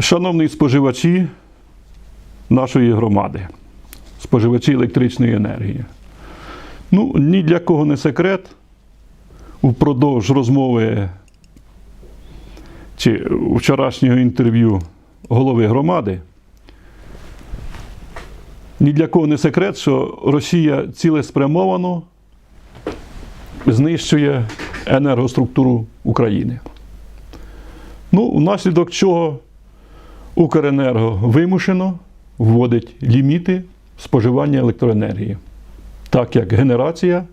Шановні споживачі нашої громади, споживачі електричної енергії. Ну, ні для кого не секрет. Упродовж розмови чи вчорашнього інтерв'ю голови громади. Ні для кого не секрет, що Росія цілеспрямовано знищує енергоструктуру України. Ну, внаслідок чого Укренерго вимушено вводить ліміти споживання електроенергії, так як генерація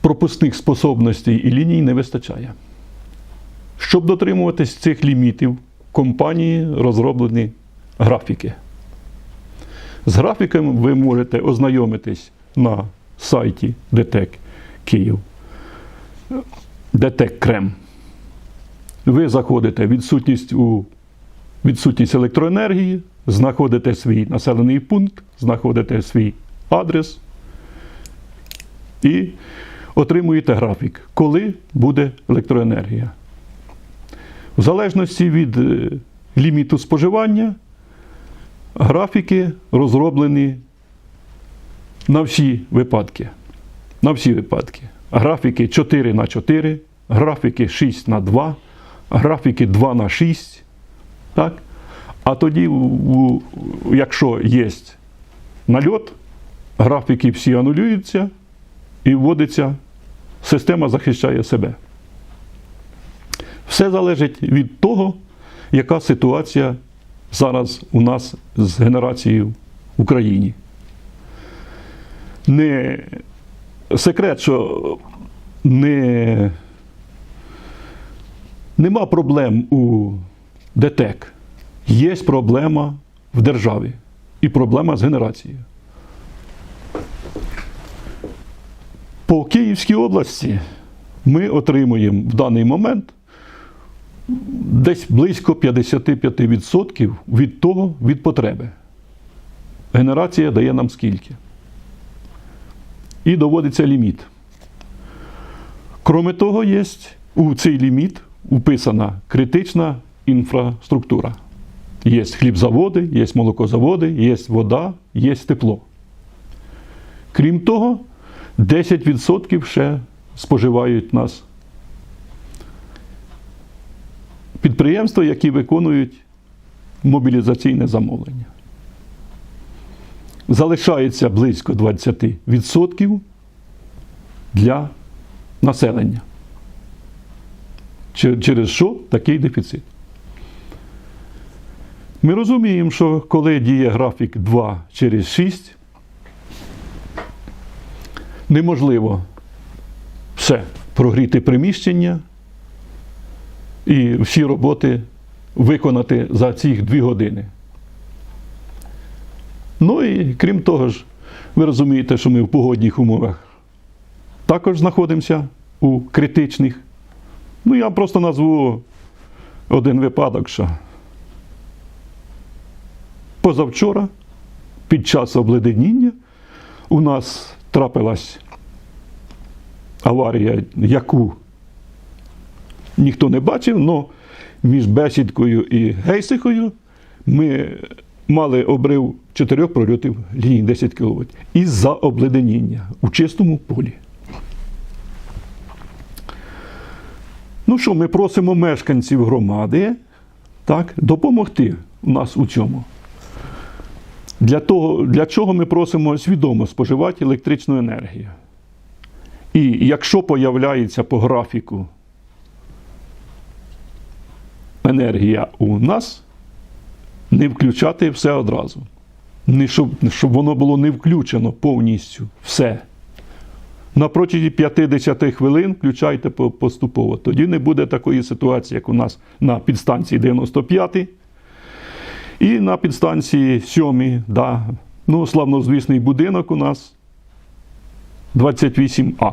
пропускних способностей і ліній не вистачає. Щоб дотримуватись цих лімітів, компанії розроблені графіки. З графіками ви можете ознайомитись на сайті ДТЕК Київ. ДТЕК Крем. Ви заходите відсутність у відсутність електроенергії, знаходите свій населений пункт, знаходите свій адрес і отримуєте графік, коли буде електроенергія. В залежності від е, ліміту споживання, графіки розроблені на всі випадки. На всі випадки. Графіки 4 на 4, графіки 6 на 2, графіки 2 на 6. Так? А тоді, якщо є нальот, графіки всі анулюються і вводиться, система захищає себе. Все залежить від того, яка ситуація зараз у нас з генерацією в Україні. Не секрет, що не, нема проблем у ДТЕК. Є проблема в державі і проблема з генерацією. По Київській області ми отримуємо в даний момент десь близько 55% від того від потреби. Генерація дає нам скільки. І доводиться ліміт. Кроме того, є у цей ліміт уписана критична інфраструктура. Є хлібзаводи, є молокозаводи, є вода, є тепло. Крім того, 10% ще споживають нас підприємства, які виконують мобілізаційне замовлення. Залишається близько 20% для населення. Чер- Через що такий дефіцит? Ми розуміємо, що коли діє графік 2 через 6, неможливо все прогріти приміщення і всі роботи виконати за ці 2 години. Ну і крім того ж, ви розумієте, що ми в погодних умовах також знаходимося у критичних. Ну, я просто назву один випадок, що позавчора, під час обледеніння, у нас трапилась аварія, яку ніхто не бачив, але між Бесідкою і Гейсихою ми мали обрив чотирьох прольотів лінії 10 кВт із-за обледеніння у чистому полі. Ну що, ми просимо мешканців громади так, допомогти нас у цьому. Для, того, для чого ми просимо свідомо споживати електричну енергію. І якщо появляється по графіку енергія у нас, не включати все одразу. Не щоб, щоб воно було не включено повністю все. На протязі 50 хвилин включайте поступово. Тоді не буде такої ситуації, як у нас на підстанції 95 і на підстанції 7, да. ну, славнозвісний будинок у нас 28А.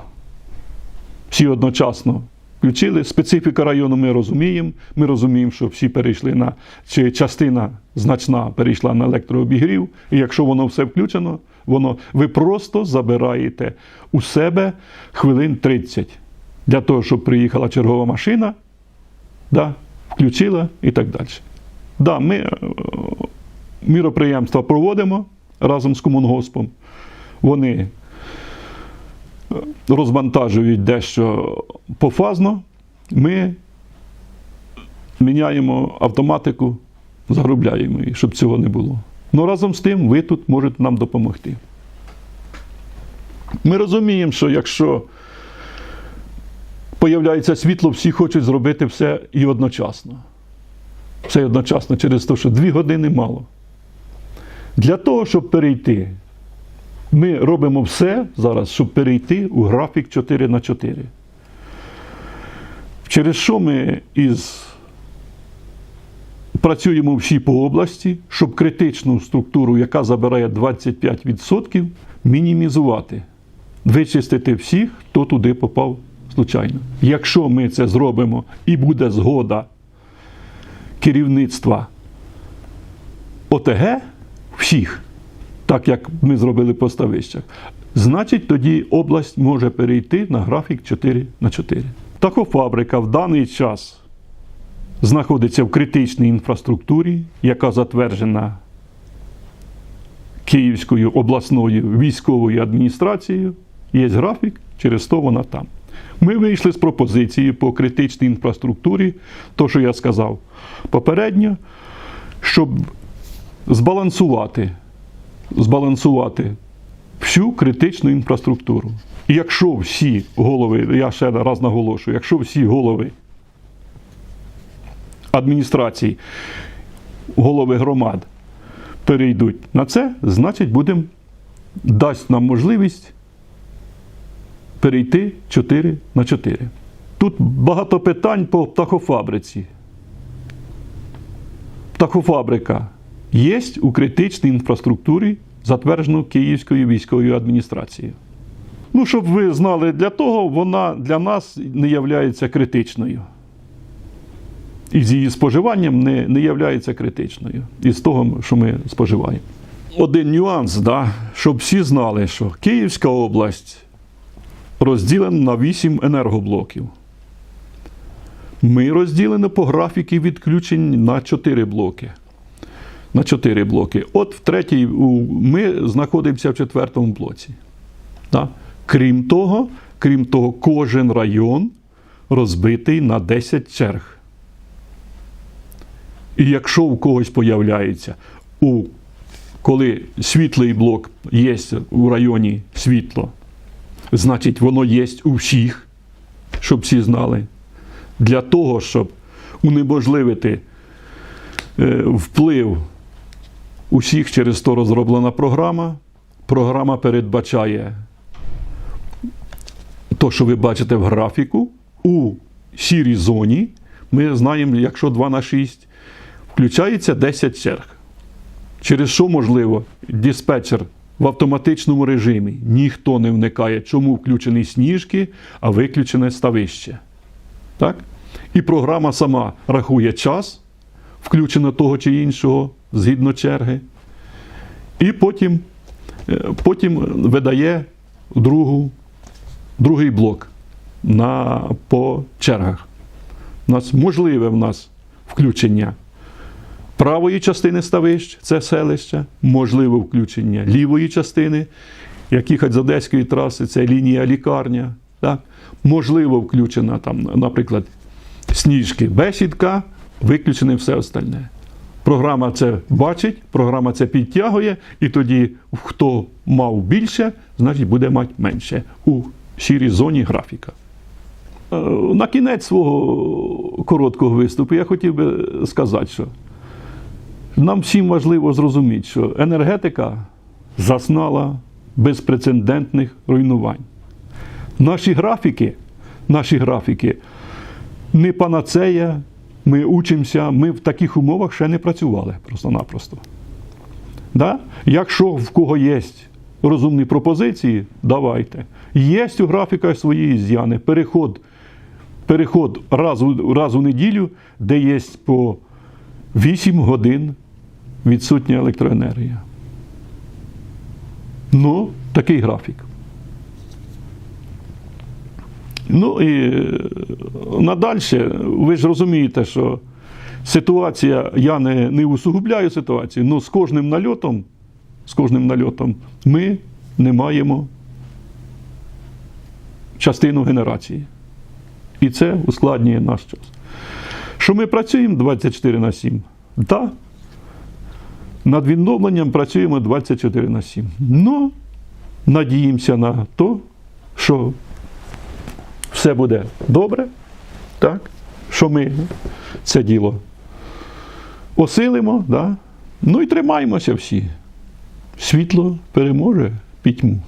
Всі одночасно включили. Специфіка району ми розуміємо. Ми розуміємо, що всі перейшли на чи частина значна перейшла на електрообігрів. І якщо воно все включено, воно ви просто забираєте у себе хвилин 30 для того, щоб приїхала чергова машина, да, включила і так далі. Да, ми е, міроприємства проводимо разом з комунгоспом. Вони е, розвантажують дещо пофазно. Ми міняємо автоматику, загрубляємо її, щоб цього не було. Ну разом з тим, ви тут можете нам допомогти. Ми розуміємо, що якщо появляється світло, всі хочуть зробити все і одночасно. Все одночасно через те, що дві години мало. Для того, щоб перейти, ми робимо все зараз, щоб перейти у графік 4 на 4. Через що ми із працюємо всі по області, щоб критичну структуру, яка забирає 25%, мінімізувати, вичистити всіх, хто туди попав случайно. Якщо ми це зробимо і буде згода керівництва ОТГ всіх, так як ми зробили по ставищах, значить тоді область може перейти на графік 4 на 4. Такофабрика в даний час знаходиться в критичній інфраструктурі, яка затверджена Київською обласною військовою адміністрацією. Є графік, через то вона там. Ми вийшли з пропозиції по критичній інфраструктурі, то, що я сказав попередньо, щоб збалансувати, збалансувати всю критичну інфраструктуру. І якщо всі голови, я ще раз наголошую, якщо всі голови адміністрацій, голови громад перейдуть на це, значить будемо дасть нам можливість перейти 4 на 4. Тут багато питань по птахофабриці. Птахофабрика є у критичній інфраструктурі, затверджено Київською військовою адміністрацією. Ну, щоб ви знали, для того вона для нас не є критичною. І з її споживанням не, не є критичною. Із того, що ми споживаємо. Один нюанс, да, щоб всі знали, що Київська область розділена на 8 енергоблоків. Ми розділені по графіки відключень на 4 блоки. На 4 блоки. От в третій ми знаходимося в четвертому блоці. Да? Крім того, крім того, кожен район розбитий на 10 черг. І якщо у когось появляється, у, коли світлий блок є у районі світло, значить воно є у всіх, щоб всі знали. Для того, щоб унеможливити е, вплив усіх через то розроблена програма. Програма передбачає то, що ви бачите в графіку, у сірій зоні. Ми знаємо, якщо 2 на 6, включається 10 черг. Через що можливо диспетчер в автоматичному режимі ніхто не вникає, чому включені сніжки, а виключене ставище. Так? І програма сама рахує час, включено того чи іншого згідно черги. І потім, е, потім видає другу, другий блок на, по чергах. У нас можливе в нас включення правої частини ставищ, це селище, можливе включення лівої частини, як їхати з Одеської траси, це лінія лікарня. Так? Можливо, включена там, наприклад, сніжки бесідка, виключене все остальне. Програма це бачить, програма це підтягує, і тоді хто мав більше, значить буде мати менше у сірій зоні графіка. Е, На кінець свого короткого виступу я хотів би сказати, що нам всім важливо зрозуміти, що енергетика зазнала безпрецедентних руйнувань. Наші графіки, наші графіки не панацея, ми учимося, ми в таких умовах ще не працювали просто-напросто. Да? Якщо в кого є розумні пропозиції, давайте. Є у графіках свої з'яни. Переход, переход раз, раз у неділю, де є по 8 годин відсутня електроенергія. Ну, такий графік. Ну і е, надальше, ви ж розумієте, що Ситуація, я не, не усугубляю ситуацію, але з кожним нальотом, з кожним нальотом ми не маємо частину генерації. І це ускладнює наш час. Що ми працюємо 24 на 7? Так. Над відновленням працюємо 24 на 7. Ну, надіємося на те, що все буде добре, так? що ми це діло осилимо, да? ну і тримаємося всі. Світло переможе пітьму.